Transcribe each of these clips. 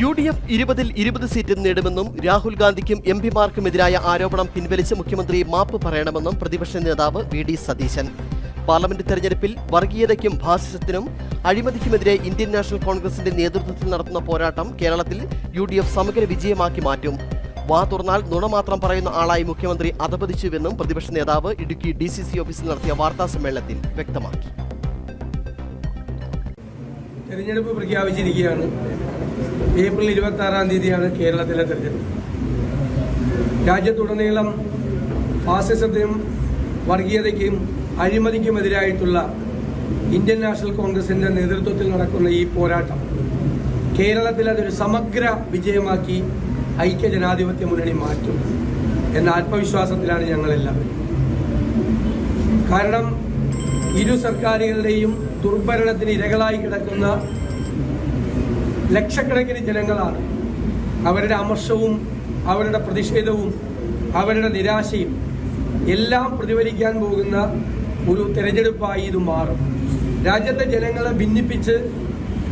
U D F ഇരുപതിൽ ഇരുപത് സീറ്റും നേടുമെന്നും രാഹുൽ ഗാന്ധിക്കും എം പിമാർക്കുമെതിരായ ആരോപണം പിൻവലിച്ച് മുഖ്യമന്ത്രി മാപ്പ് പറയണമെന്നും പ്രതിപക്ഷ നേതാവ് വി ഡി സതീശൻ. പാർലമെന്റ് തെരഞ്ഞെടുപ്പിൽ വർഗീയതയ്ക്കും ഭാസിസത്തിനും അഴിമതിക്കുമെതിരെ ഇന്ത്യൻ നാഷണൽ കോൺഗ്രസിന്റെ നേതൃത്വത്തിൽ നടത്തുന്ന പോരാട്ടം കേരളത്തിൽ യു ഡി എഫ് സമഗ്ര വിജയമാക്കി മാറ്റും. വാ തുറന്നാൽ നുണ മാത്രം പറയുന്ന ആളായി മുഖ്യമന്ത്രി അധപതിച്ചുവെന്നും പ്രതിപക്ഷ നേതാവ് ഇടുക്കി ഡി സി സി ഓഫീസിൽ നടത്തിയ വാർത്താ സമ്മേളനത്തിൽ വ്യക്തമാക്കി. തെരഞ്ഞെടുപ്പ് പ്രഖ്യാപിച്ചിരിക്കുകയാണ്. ഏപ്രിൽ ഇരുപത്തി ആറാം തീയതിയാണ് കേരളത്തിലെ തെരഞ്ഞെടുപ്പ്. രാജ്യത്തുടനീളം ഫാസിസത്തിനും വർഗീയതയ്ക്കും അഴിമതിക്കുമെതിരായിട്ടുള്ള ഇന്ത്യൻ നാഷണൽ കോൺഗ്രസിന്റെ നേതൃത്വത്തിൽ നടക്കുന്ന ഈ പോരാട്ടം കേരളത്തിൽ അതൊരു സമഗ്ര വിജയമാക്കി ഐക്യ ജനാധിപത്യ മുന്നണി മാറ്റും എന്ന ആത്മവിശ്വാസത്തിലാണ് ഞങ്ങളെല്ലാവരും. കാരണം ഇരു സർക്കാരുകളുടെയും ദുർഭരണത്തിന് ഇരകളായി കിടക്കുന്ന ലക്ഷക്കണക്കിന് ജനങ്ങളാണ്. അവരുടെ അമർഷവും അവരുടെ പ്രതിഷേധവും അവരുടെ നിരാശയും എല്ലാം പ്രതിഫലിക്കാൻ പോകുന്ന ഒരു തെരഞ്ഞെടുപ്പായി ഇത് മാറും. രാജ്യത്തെ ജനങ്ങളെ ഭിന്നിപ്പിച്ച്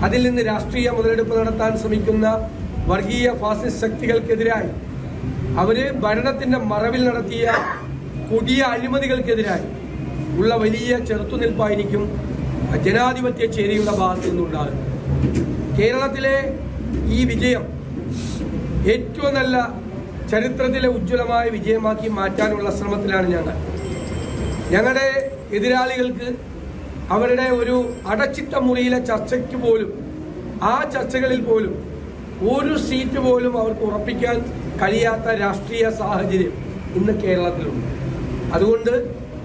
അതിൽ നിന്ന് രാഷ്ട്രീയ മുതലെടുപ്പ് നടത്താൻ ശ്രമിക്കുന്ന വർഗീയ ഫാസിസ്റ്റ് ശക്തികൾക്കെതിരായി അവർ ഭരണത്തിന്റെ മറവിൽ നടത്തിയ കൊടിയ അഴിമതികൾക്കെതിരായി ഉള്ള വലിയ ചെറുത്തുനിൽപ്പായിരിക്കും ജനാധിപത്യ ചേരിയുടെ ഭാഗത്തു നിന്നുണ്ടാകുന്നത്. കേരളത്തിലെ ഈ വിജയം ഏറ്റവും നല്ല ചരിത്രത്തിലെ ഉജ്ജ്വലമായ വിജയമാക്കി മാറ്റാനുള്ള ശ്രമത്തിലാണ് ഞങ്ങൾ. ഞങ്ങളുടെ എതിരാളികൾക്ക് അവരുടെ ഒരു അടച്ചിട്ട മുറിയിലെ ചർച്ചയ്ക്ക് പോലും ആ ചർച്ചകളിൽ പോലും ഒരു സീറ്റ് പോലും അവർക്ക് ഉറപ്പിക്കാൻ കഴിയാത്ത രാഷ്ട്രീയ സാഹചര്യം ഇന്ന് കേരളത്തിലുണ്ട്. അതുകൊണ്ട്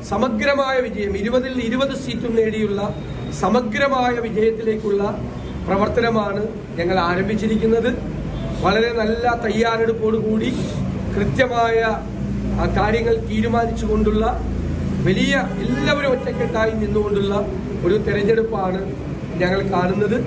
സമഗ്രമായ വിജയം ഇരുപതിൽ ഇരുപത് സീറ്റും നേടിയുള്ള സമഗ്രമായ വിജയത്തിലേക്കുള്ള പ്രവർത്തനമാണ് ഞങ്ങൾ ആരംഭിച്ചിരിക്കുന്നത്. വളരെ നല്ല തയ്യാറെടുപ്പോടുകൂടി കൃത്യമായ കാര്യങ്ങൾ തീരുമാനിച്ചുകൊണ്ടുള്ള വലിയ എല്ലാവരും ഒറ്റക്കെട്ടായി നിന്നുകൊണ്ടുള്ള ഒരു തെരഞ്ഞെടുപ്പാണ് ഞങ്ങൾ കാണുന്നത്.